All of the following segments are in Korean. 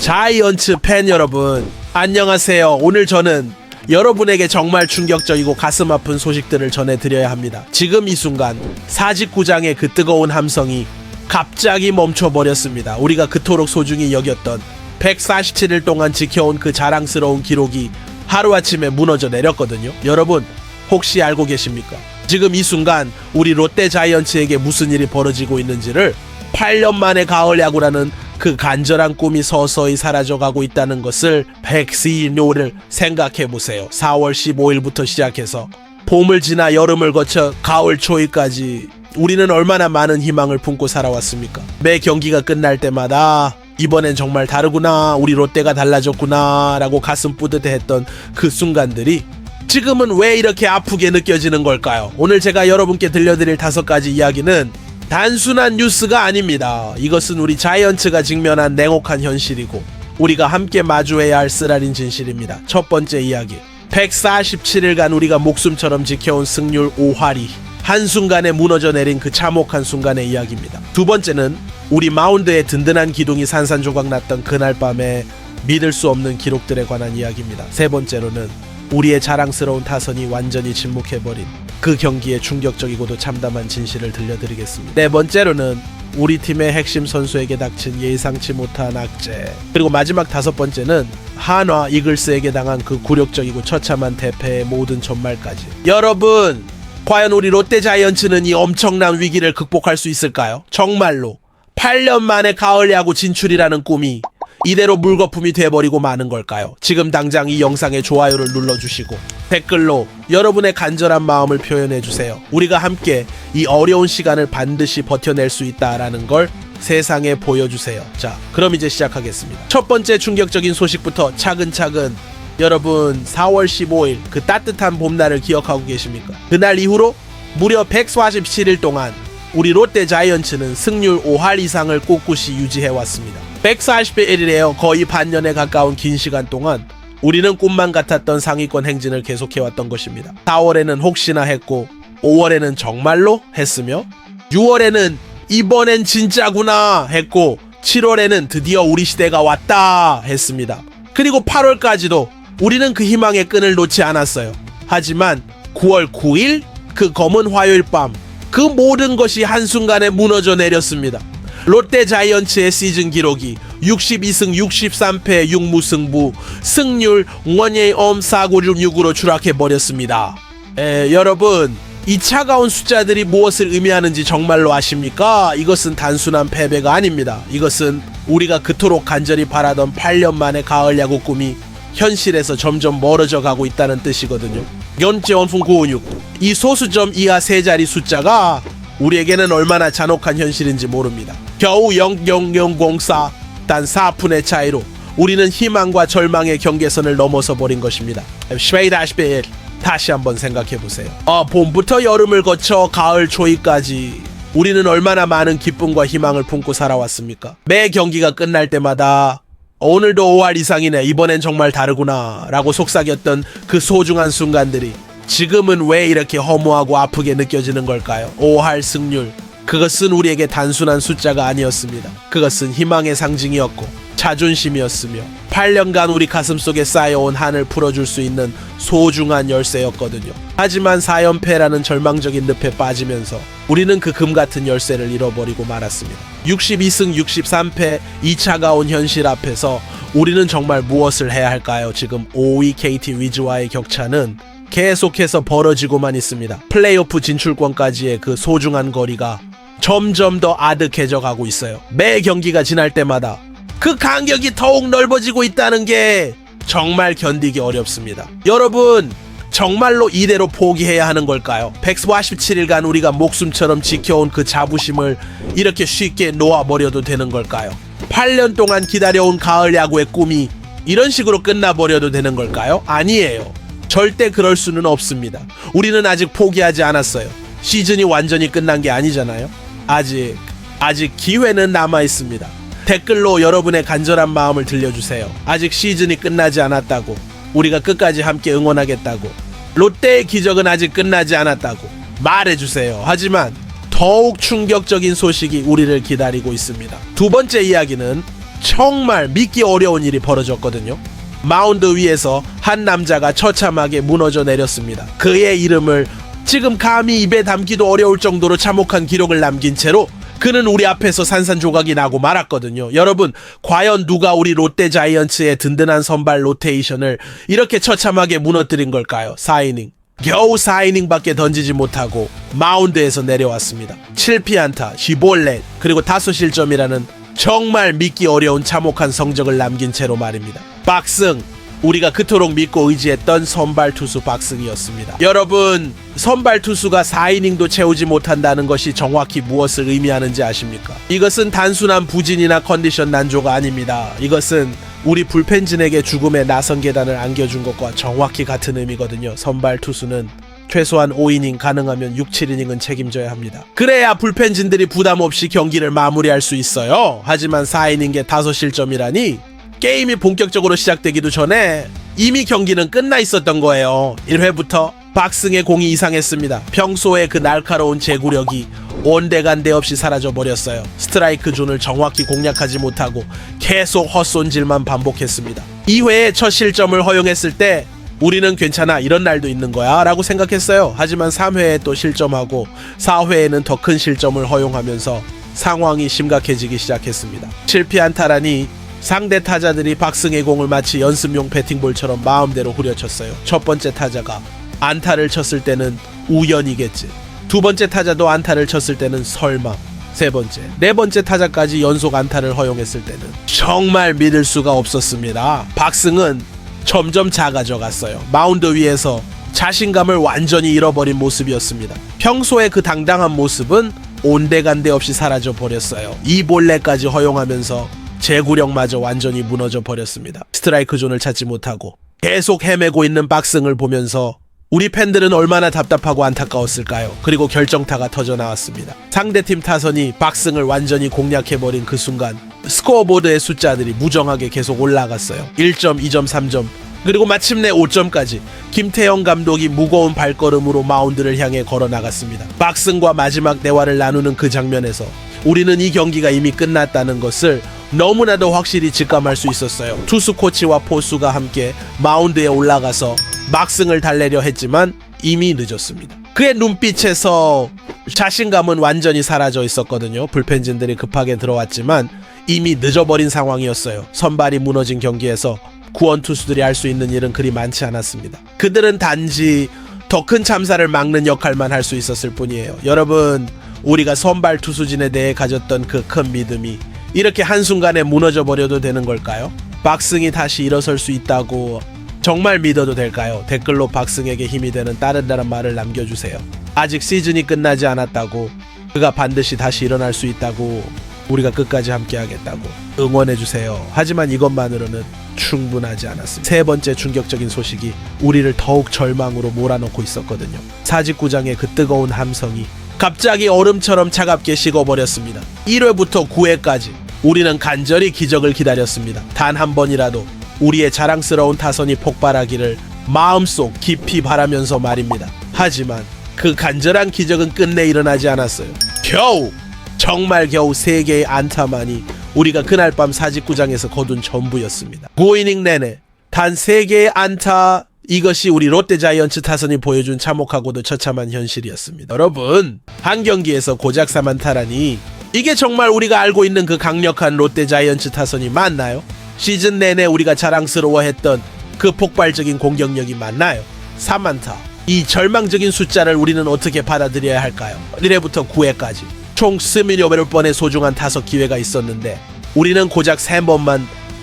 자이언츠 팬 여러분, 안녕하세요. 오늘 저는 여러분에게 정말 충격적이고 가슴 아픈 소식들을 전해드려야 합니다. 지금 이 순간 사직구장의 그 뜨거운 함성이 갑자기 멈춰버렸습니다. 우리가 그토록 소중히 여겼던 147일 동안 지켜온 그 자랑스러운 기록이 하루아침에 무너져 내렸거든요. 여러분, 혹시 알고 계십니까? 지금 이 순간 우리 롯데 자이언츠에게 무슨 일이 벌어지고 있는지를 8년 만에 가을 야구라는 그 간절한 꿈이 서서히 사라져가고 있다는 것을 백시노를 생각해 보세요. 4월 15일부터 시작해서 봄을 지나 여름을 거쳐 가을 초입까지 우리는 얼마나 많은 희망을 품고 살아왔습니까? 매 경기가 끝날 때마다 이번엔 정말 다르구나, 우리 롯데가 달라졌구나, 라고 가슴 뿌듯해 했던 그 순간들이 지금은 왜 이렇게 아프게 느껴지는 걸까요? 오늘 제가 여러분께 들려드릴 다섯 가지 이야기는 단순한 뉴스가 아닙니다. 이것은 우리 자이언츠가 직면한 냉혹한 현실이고 우리가 함께 마주해야 할 쓰라린 진실입니다. 첫 번째 이야기. 147일간 우리가 목숨처럼 지켜온 승률 5할이 한순간에 무너져 내린 그 참혹한 순간의 이야기입니다. 두 번째는 우리 마운드에 든든한 기둥이 산산조각 났던 그날 밤에 믿을 수 없는 기록들에 관한 이야기입니다. 세 번째로는 우리의 자랑스러운 타선이 완전히 침묵해버린 그 경기의 충격적이고도 참담한 진실을 들려드리겠습니다. 네 번째로는 우리 팀의 핵심 선수에게 닥친 예상치 못한 악재. 그리고 마지막 다섯 번째는 한화 이글스에게 당한 그 굴욕적이고 처참한 대패의 모든 전말까지. 여러분, 과연 우리 롯데 자이언츠는 이 엄청난 위기를 극복할 수 있을까요? 정말로 8년 만에 가을 야구 진출이라는 꿈이 이대로 물거품이 돼버리고 마는 걸까요? 지금 당장 이 영상에 좋아요를 눌러주시고 댓글로 여러분의 간절한 마음을 표현해주세요. 우리가 함께 이 어려운 시간을 반드시 버텨낼 수 있다라는 걸 세상에 보여주세요. 자, 그럼 이제 시작하겠습니다. 첫 번째 충격적인 소식부터 차근차근 여러분 4월 15일 그 따뜻한 봄날을 기억하고 계십니까? 그날 이후로 무려 147일 동안 우리 롯데 자이언츠는 승률 5할 이상을 꿋꿋이 유지해왔습니다. 141일이에요. 거의 반년에 가까운 긴 시간 동안 우리는 꿈만 같았던 상위권 행진을 계속해왔던 것입니다. 4월에는 혹시나 했고 5월에는 정말로 했으며 6월에는 이번엔 진짜구나 했고 7월에는 드디어 우리 시대가 왔다 했습니다. 그리고 8월까지도 우리는 그 희망의 끈을 놓지 않았어요. 하지만 9월 9일 그 검은 화요일 밤 그 모든 것이 한순간에 무너져 내렸습니다. 롯데 자이언츠의 시즌 기록이 62승 63패 6무승부 승률 원예의 엄 4966으로 추락해 버렸습니다. 에, 여러분 이 차가운 숫자들이 무엇을 의미하는지 정말로 아십니까? 이것은 단순한 패배가 아닙니다. 이것은 우리가 그토록 간절히 바라던 8년 만의 가을 야구 꿈이 현실에서 점점 멀어져 가고 있다는 뜻이거든요. 연재 원풍 956. 이 소수점 이하 세 자리 숫자가 우리에게는 얼마나 잔혹한 현실인지 모릅니다. 겨우 00004, 단 4푼의 차이로 우리는 희망과 절망의 경계선을 넘어서 버린 것입니다. 쉐이다시베일 다시 한번 생각해 보세요. 어, 봄부터 여름을 거쳐 가을 초입까지 우리는 얼마나 많은 기쁨과 희망을 품고 살아왔습니까? 매 경기가 끝날 때마다 오늘도 5할 이상이네. 이번엔 정말 다르구나. 라고 속삭였던 그 소중한 순간들이 지금은 왜 이렇게 허무하고 아프게 느껴지는 걸까요? 5할 승률. 그것은 우리에게 단순한 숫자가 아니었습니다. 그것은 희망의 상징이었고 자존심이었으며 8년간 우리 가슴 속에 쌓여온 한을 풀어줄 수 있는 소중한 열쇠였거든요. 하지만 4연패라는 절망적인 늪에 빠지면서 우리는 그 금 같은 열쇠를 잃어버리고 말았습니다. 62승 63패 이 차가운 현실 앞에서 우리는 정말 무엇을 해야 할까요? 지금 5위 KT 위즈와의 격차는 계속해서 벌어지고만 있습니다. 플레이오프 진출권까지의 그 소중한 거리가 점점 더 아득해져 가고 있어요. 매 경기가 지날 때마다 그 간격이 더욱 넓어지고 있다는 게 정말 견디기 어렵습니다. 여러분, 정말로 이대로 포기해야 하는 걸까요? 147일간 우리가 목숨처럼 지켜온 그 자부심을 이렇게 쉽게 놓아버려도 되는 걸까요? 8년 동안 기다려온 가을 야구의 꿈이 이런 식으로 끝나버려도 되는 걸까요? 아니에요. 절대 그럴 수는 없습니다. 우리는 아직 포기하지 않았어요. 시즌이 완전히 끝난 게 아니잖아요. 아직, 아직 기회는 남아 있습니다. 댓글로 여러분의 간절한 마음을 들려주세요. 아직 시즌이 끝나지 않았다고. 우리가 끝까지 함께 응원하겠다고. 롯데의 기적은 아직 끝나지 않았다고. 말해주세요. 하지만 더욱 충격적인 소식이 우리를 기다리고 있습니다. 두 번째 이야기는 정말 믿기 어려운 일이 벌어졌거든요. 마운드 위에서 한 남자가 처참하게 무너져 내렸습니다. 그의 이름을 지금 감히 입에 담기도 어려울 정도로 참혹한 기록을 남긴 채로 그는 우리 앞에서 산산조각이 나고 말았거든요. 여러분, 과연 누가 우리 롯데 자이언츠의 든든한 선발 로테이션을 이렇게 처참하게 무너뜨린 걸까요? 4이닝. 겨우 4이닝밖에 던지지 못하고 마운드에서 내려왔습니다. 7피안타, 15렛, 그리고 5실점이라는 정말 믿기 어려운 참혹한 성적을 남긴 채로 말입니다. 박승, 우리가 그토록 믿고 의지했던 선발 투수 박승이었습니다. 여러분, 선발 투수가 4이닝도 채우지 못한다는 것이 정확히 무엇을 의미하는지 아십니까? 이것은 단순한 부진이나 컨디션 난조가 아닙니다. 이것은 우리 불펜진에게 죽음의 나선 계단을 안겨준 것과 정확히 같은 의미거든요. 선발 투수는 최소한 5이닝 가능하면 6, 7이닝은 책임져야 합니다. 그래야 불펜진들이 부담 없이 경기를 마무리할 수 있어요. 하지만 4이닝에 5실점이라니 게임이 본격적으로 시작되기도 전에 이미 경기는 끝나 있었던 거예요. 1회부터 박승의 공이 이상했습니다. 평소에 그 날카로운 제구력이 온데간데 없이 사라져 버렸어요. 스트라이크 존을 정확히 공략하지 못하고 계속 헛손질만 반복했습니다. 2회에 첫 실점을 허용했을 때 우리는 괜찮아 이런 날도 있는 거야 라고 생각했어요. 하지만 3회에 또 실점하고 4회에는 더 큰 실점을 허용하면서 상황이 심각해지기 시작했습니다. 7피안타라니 상대 타자들이 박승의 공을 마치 연습용 배팅볼처럼 마음대로 후려쳤어요. 첫 번째 타자가 안타를 쳤을 때는 우연이겠지. 두 번째 타자도 안타를 쳤을 때는 설마. 세 번째, 네 번째 타자까지 연속 안타를 허용했을 때는 정말 믿을 수가 없었습니다. 박승은 점점 작아져 갔어요. 마운드 위에서 자신감을 완전히 잃어버린 모습이었습니다. 평소에 그 당당한 모습은 온데간데 없이 사라져 버렸어요. 이 볼레까지 허용하면서 제구력마저 완전히 무너져 버렸습니다. 스트라이크 존을 찾지 못하고 계속 헤매고 있는 박승을 보면서 우리 팬들은 얼마나 답답하고 안타까웠을까요? 그리고 결정타가 터져 나왔습니다. 상대팀 타선이 박승을 완전히 공략해버린 그 순간 스코어보드의 숫자들이 무정하게 계속 올라갔어요. 1점, 2점, 3점, 그리고 마침내 5점까지 김태형 감독이 무거운 발걸음으로 마운드를 향해 걸어 나갔습니다. 박승과 마지막 대화를 나누는 그 장면에서 우리는 이 경기가 이미 끝났다는 것을 너무나도 확실히 직감할 수 있었어요. 투수 코치와 포수가 함께 마운드에 올라가서 막승을 달래려 했지만 이미 늦었습니다. 그의 눈빛에서 자신감은 완전히 사라져 있었거든요. 불펜진들이 급하게 들어왔지만 이미 늦어버린 상황이었어요. 선발이 무너진 경기에서 구원 투수들이 할 수 있는 일은 그리 많지 않았습니다. 그들은 단지 더 큰 참사를 막는 역할만 할 수 있었을 뿐이에요. 여러분, 우리가 선발 투수진에 대해 가졌던 그 큰 믿음이 이렇게 한순간에 무너져 버려도 되는 걸까요? 박승이 다시 일어설 수 있다고 정말 믿어도 될까요? 댓글로 박승에게 힘이 되는 따른다는 말을 남겨주세요. 아직 시즌이 끝나지 않았다고 그가 반드시 다시 일어날 수 있다고 우리가 끝까지 함께하겠다고 응원해주세요. 하지만 이것만으로는 충분하지 않았습니다. 세 번째 충격적인 소식이 우리를 더욱 절망으로 몰아넣고 있었거든요. 사직구장의 그 뜨거운 함성이 갑자기 얼음처럼 차갑게 식어버렸습니다. 1회부터 9회까지 우리는 간절히 기적을 기다렸습니다. 단 한 번이라도 우리의 자랑스러운 타선이 폭발하기를 마음속 깊이 바라면서 말입니다. 하지만 그 간절한 기적은 끝내 일어나지 않았어요. 겨우 정말 겨우 세 개의 안타만이 우리가 그날 밤 사직구장에서 거둔 전부였습니다. 9이닝 내내 단세 개의 안타 이것이 우리 롯데 자이언츠 타선이 보여준 참혹하고도 처참한 현실이었습니다. 여러분 한 경기에서 고작 3안타라니 이게 정말 우리가 알고 있는 그 강력한 롯데 자이언츠 타선이 맞나요? 시즌 내내 우리가 자랑스러워했던 그 폭발적인 공격력이 맞나요? 3안타 이 절망적인 숫자를 우리는 어떻게 받아들여야 할까요? 1회부터 9회까지 총 28번의 소중한 타석 기회가 있었는데 우리는 고작 3번만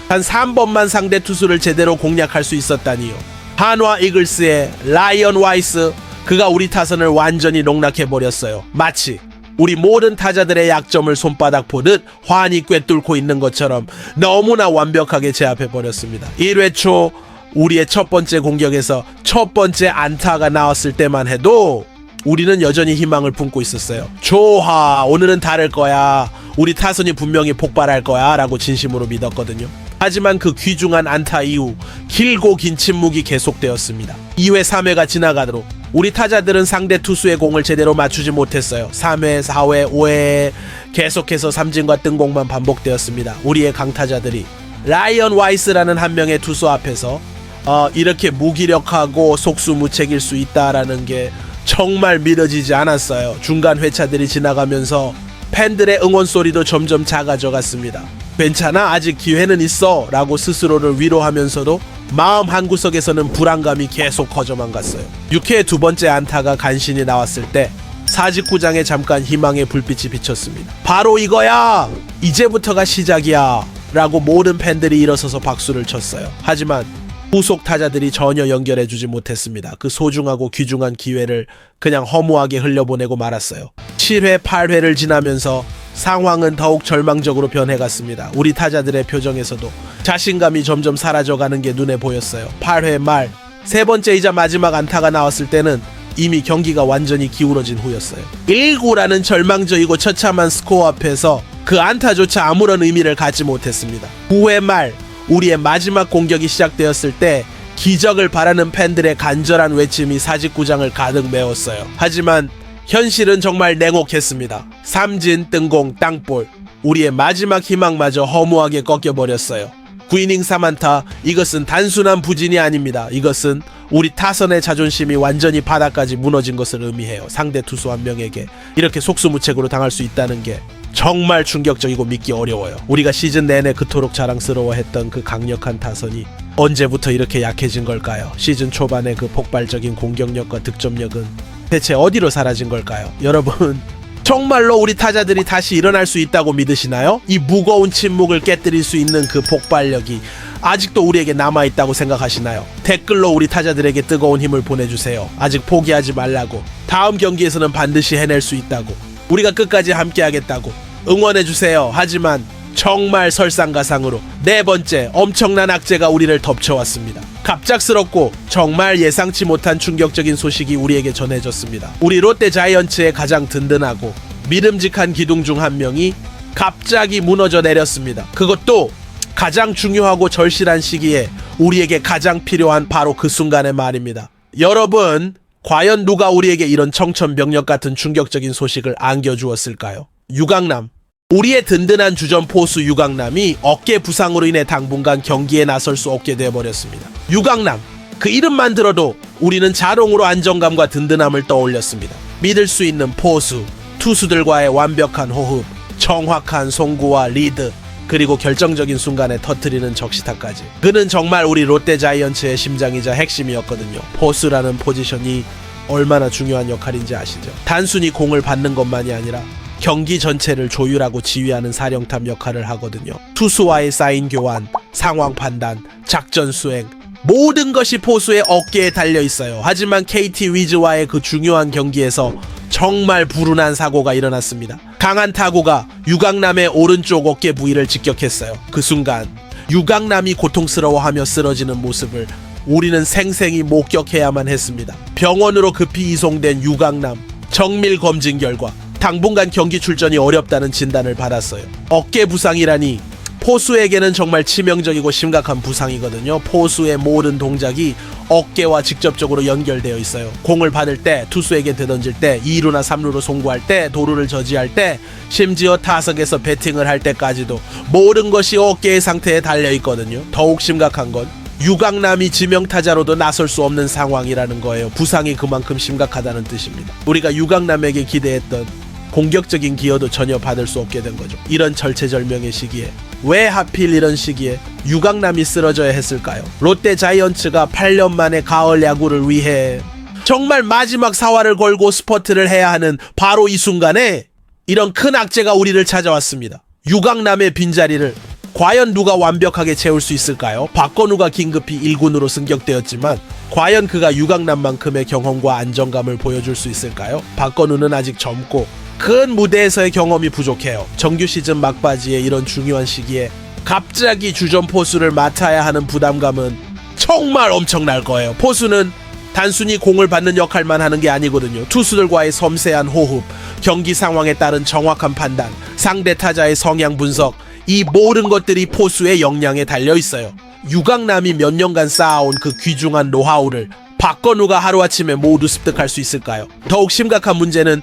단 3번만 상대 투수를 제대로 공략할 수 있었다니요. 한화 이글스의 라이언 와이스 그가 우리 타선을 완전히 농락해 버렸어요. 마치 우리 모든 타자들의 약점을 손바닥 보듯 환히 꿰뚫고 있는 것처럼 너무나 완벽하게 제압해 버렸습니다. 1회 초 우리의 첫 번째 공격에서 첫 번째 안타가 나왔을 때만 해도 우리는 여전히 희망을 품고 있었어요. 좋아, 오늘은 다를 거야. 우리 타선이 분명히 폭발할 거야. 라고 진심으로 믿었거든요. 하지만 그 귀중한 안타 이후 길고 긴 침묵이 계속되었습니다. 2회, 3회가 지나가도록 우리 타자들은 상대 투수의 공을 제대로 맞추지 못했어요. 3회, 4회, 5회 계속해서 삼진과 뜬공만 반복되었습니다. 우리의 강타자들이 라이언 와이스라는 한 명의 투수 앞에서 어, 이렇게 무기력하고 속수무책일 수 있다라는 게 정말 믿어지지 않았어요. 중간 회차들이 지나가면서 팬들의 응원 소리도 점점 작아져 갔습니다. 괜찮아 아직 기회는 있어 라고 스스로를 위로하면서도 마음 한구석에서는 불안감이 계속 커져만 갔어요. 6회 두 번째 안타가 간신히 나왔을 때 사직구장에 잠깐 희망의 불빛이 비쳤습니다. 바로 이거야! 이제부터가 시작이야! 라고 모든 팬들이 일어서서 박수를 쳤어요. 하지만 후속 타자들이 전혀 연결해주지 못했습니다. 그 소중하고 귀중한 기회를 그냥 허무하게 흘려보내고 말았어요. 7회, 8회를 지나면서 상황은 더욱 절망적으로 변해갔습니다. 우리 타자들의 표정에서도 자신감이 점점 사라져가는 게 눈에 보였어요. 8회 말 세 번째이자 마지막 안타가 나왔을 때는 이미 경기가 완전히 기울어진 후였어요. 1구라는 절망적이고 처참한 스코어 앞에서 그 안타조차 아무런 의미를 갖지 못했습니다. 9회 말 우리의 마지막 공격이 시작되었을 때 기적을 바라는 팬들의 간절한 외침이 사직구장을 가득 메웠어요. 하지만 현실은 정말 냉혹했습니다. 삼진, 뜬공, 땅볼. 우리의 마지막 희망마저 허무하게 꺾여버렸어요. 9이닝 3안타 이것은 단순한 부진이 아닙니다. 이것은 우리 타선의 자존심이 완전히 바닥까지 무너진 것을 의미해요. 상대 투수 한 명에게 이렇게 속수무책으로 당할 수 있다는 게 정말 충격적이고 믿기 어려워요. 우리가 시즌 내내 그토록 자랑스러워했던 그 강력한 타선이 언제부터 이렇게 약해진 걸까요? 시즌 초반의 그 폭발적인 공격력과 득점력은 대체 어디로 사라진 걸까요? 여러분 정말로 우리 타자들이 다시 일어날 수 있다고 믿으시나요? 이 무거운 침묵을 깨뜨릴 수 있는 그 폭발력이 아직도 우리에게 남아있다고 생각하시나요? 댓글로 우리 타자들에게 뜨거운 힘을 보내주세요. 아직 포기하지 말라고. 다음 경기에서는 반드시 해낼 수 있다고. 우리가 끝까지 함께하겠다고. 응원해주세요. 하지만 정말 설상가상으로 네 번째 엄청난 악재가 우리를 덮쳐왔습니다. 갑작스럽고 정말 예상치 못한 충격적인 소식이 우리에게 전해졌습니다. 우리 롯데 자이언츠의 가장 든든하고 믿음직한 기둥 중 한 명이 갑자기 무너져 내렸습니다. 그것도 가장 중요하고 절실한 시기에 우리에게 가장 필요한 바로 그 순간의 말입니다. 여러분, 과연 누가 우리에게 이런 청천벽력 같은 충격적인 소식을 안겨주었을까요? 유강남. 우리의 든든한 주전 포수 유강남이 어깨 부상으로 인해 당분간 경기에 나설 수 없게 되어버렸습니다. 유강남. 그 이름만 들어도 우리는 자동으로 안정감과 든든함을 떠올렸습니다. 믿을 수 있는 포수, 투수들과의 완벽한 호흡, 정확한 송구와 리드, 그리고 결정적인 순간에 터트리는 적시타까지. 그는 정말 우리 롯데 자이언츠의 심장이자 핵심이었거든요. 포수라는 포지션이 얼마나 중요한 역할인지 아시죠? 단순히 공을 받는 것만이 아니라 경기 전체를 조율하고 지휘하는 사령탑 역할을 하거든요. 투수와의 사인 교환, 상황 판단, 작전 수행, 모든 것이 포수의 어깨에 달려 있어요. 하지만 KT 위즈와의 그 중요한 경기에서 정말 불운한 사고가 일어났습니다. 강한 타구가 유강남의 오른쪽 어깨 부위를 직격했어요. 그 순간 유강남이 고통스러워하며 쓰러지는 모습을 우리는 생생히 목격해야만 했습니다. 병원으로 급히 이송된 유강남 정밀 검진 결과 당분간 경기 출전이 어렵다는 진단을 받았어요. 어깨 부상이라니 포수에게는 정말 치명적이고 심각한 부상이거든요. 포수의 모든 동작이 어깨와 직접적으로 연결되어 있어요. 공을 받을 때, 투수에게 되던질 때, 2루나 3루로 송구할 때, 도루를 저지할 때, 심지어 타석에서 배팅을 할 때까지도 모든 것이 어깨의 상태에 달려 있거든요. 더욱 심각한 건 유강남이 지명타자로도 나설 수 없는 상황이라는 거예요. 부상이 그만큼 심각하다는 뜻입니다. 우리가 유강남에게 기대했던 공격적인 기여도 전혀 받을 수 없게 된 거죠. 이런 절체절명의 시기에 왜 하필 이런 시기에 유강남이 쓰러져야 했을까요? 롯데 자이언츠가 8년 만에 가을 야구를 위해 정말 마지막 사활을 걸고 스퍼트를 해야 하는 바로 이 순간에 이런 큰 악재가 우리를 찾아왔습니다. 유강남의 빈자리를 과연 누가 완벽하게 채울 수 있을까요? 박건우가 긴급히 1군으로 승격되었지만 과연 그가 유강남만큼의 경험과 안정감을 보여줄 수 있을까요? 박건우는 아직 젊고 큰 무대에서의 경험이 부족해요. 정규 시즌 막바지에 이런 중요한 시기에 갑자기 주전 포수를 맡아야 하는 부담감은 정말 엄청날 거예요. 포수는 단순히 공을 받는 역할만 하는 게 아니거든요. 투수들과의 섬세한 호흡, 경기 상황에 따른 정확한 판단, 상대 타자의 성향 분석, 이 모든 것들이 포수의 역량에 달려 있어요. 유강남이 몇 년간 쌓아온 그 귀중한 노하우를 박건우가 하루아침에 모두 습득할 수 있을까요? 더욱 심각한 문제는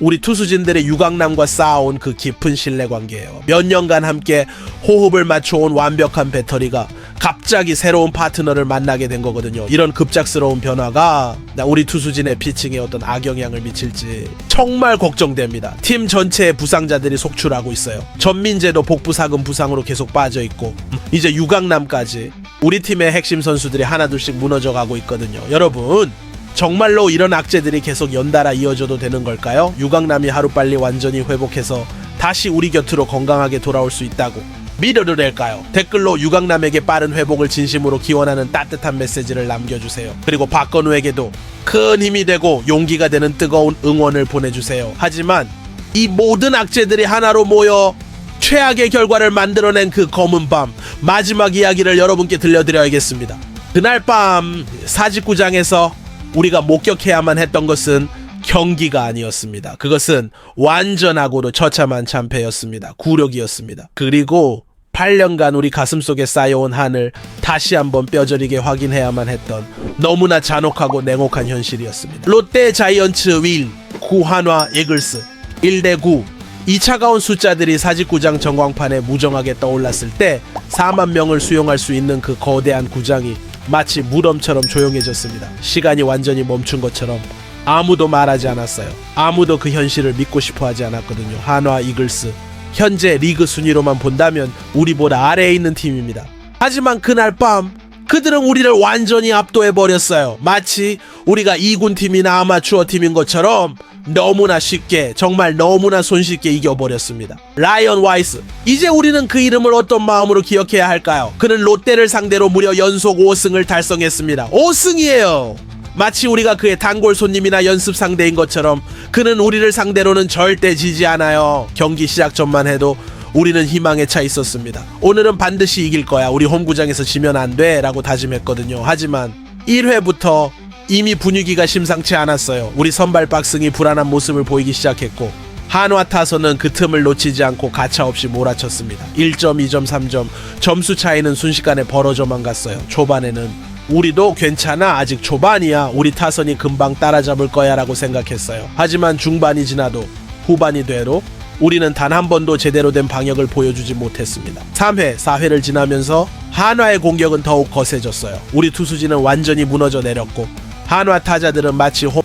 우리 투수진들의 유강남과 쌓아온 그 깊은 신뢰 관계예요. 몇 년간 함께 호흡을 맞춰온 완벽한 배터리가 갑자기 새로운 파트너를 만나게 된 거거든요. 이런 급작스러운 변화가 우리 투수진의 피칭에 어떤 악영향을 미칠지 정말 걱정됩니다. 팀 전체의 부상자들이 속출하고 있어요. 전민재도 복부 사근 부상으로 계속 빠져 있고 이제 유강남까지 우리 팀의 핵심 선수들이 하나둘씩 무너져 가고 있거든요. 여러분 정말로 이런 악재들이 계속 연달아 이어져도 되는 걸까요? 유강남이 하루빨리 완전히 회복해서 다시 우리 곁으로 건강하게 돌아올 수 있다고 믿어도 될까요? 댓글로 유강남에게 빠른 회복을 진심으로 기원하는 따뜻한 메시지를 남겨주세요. 그리고 박건우에게도 큰 힘이 되고 용기가 되는 뜨거운 응원을 보내주세요. 하지만 이 모든 악재들이 하나로 모여 최악의 결과를 만들어낸 그 검은 밤 마지막 이야기를 여러분께 들려드려야겠습니다. 그날 밤 사직구장에서 우리가 목격해야만 했던 것은 경기가 아니었습니다. 그것은 완전하고도 처참한 참패였습니다. 굴욕이었습니다. 그리고 8년간 우리 가슴속에 쌓여온 한을 다시 한번 뼈저리게 확인해야만 했던 너무나 잔혹하고 냉혹한 현실이었습니다. 롯데 자이언츠 윌, 구한화 이글스 1대 9 이 차가운 숫자들이 사직구장 전광판에 무정하게 떠올랐을 때 4만 명을 수용할 수 있는 그 거대한 구장이 마치 무덤처럼 조용해졌습니다. 시간이 완전히 멈춘 것처럼 아무도 말하지 않았어요. 아무도 그 현실을 믿고 싶어 하지 않았거든요. 한화 이글스. 현재 리그 순위로만 본다면 우리보다 아래에 있는 팀입니다. 하지만 그날 밤 그들은 우리를 완전히 압도해 버렸어요. 마치 우리가 2군 팀이나 아마추어 팀인 것처럼 너무나 쉽게 정말 너무나 손쉽게 이겨버렸습니다. 라이언 와이스 이제 우리는 그 이름을 어떤 마음으로 기억해야 할까요? 그는 롯데를 상대로 무려 연속 5승을 달성했습니다. 5승이에요. 마치 우리가 그의 단골 손님이나 연습 상대인 것처럼 그는 우리를 상대로는 절대 지지 않아요. 경기 시작 전만 해도 우리는 희망에 차 있었습니다. 오늘은 반드시 이길 거야. 우리 홈구장에서 지면 안 돼. 라고 다짐했거든요. 하지만 1회부터 이미 분위기가 심상치 않았어요. 우리 선발 박승이 불안한 모습을 보이기 시작했고 한화 타선은 그 틈을 놓치지 않고 가차없이 몰아쳤습니다. 1점, 2점, 3점 점수 차이는 순식간에 벌어져만 갔어요. 초반에는 우리도 괜찮아 아직 초반이야 우리 타선이 금방 따라잡을 거야 라고 생각했어요. 하지만 중반이 지나도 후반이 되로 우리는 단 한 번도 제대로 된 방역을 보여주지 못했습니다. 3회, 4회를 지나면서 한화의 공격은 더욱 거세졌어요. 우리 투수진은 완전히 무너져 내렸고 한화 타자들은 마치 홈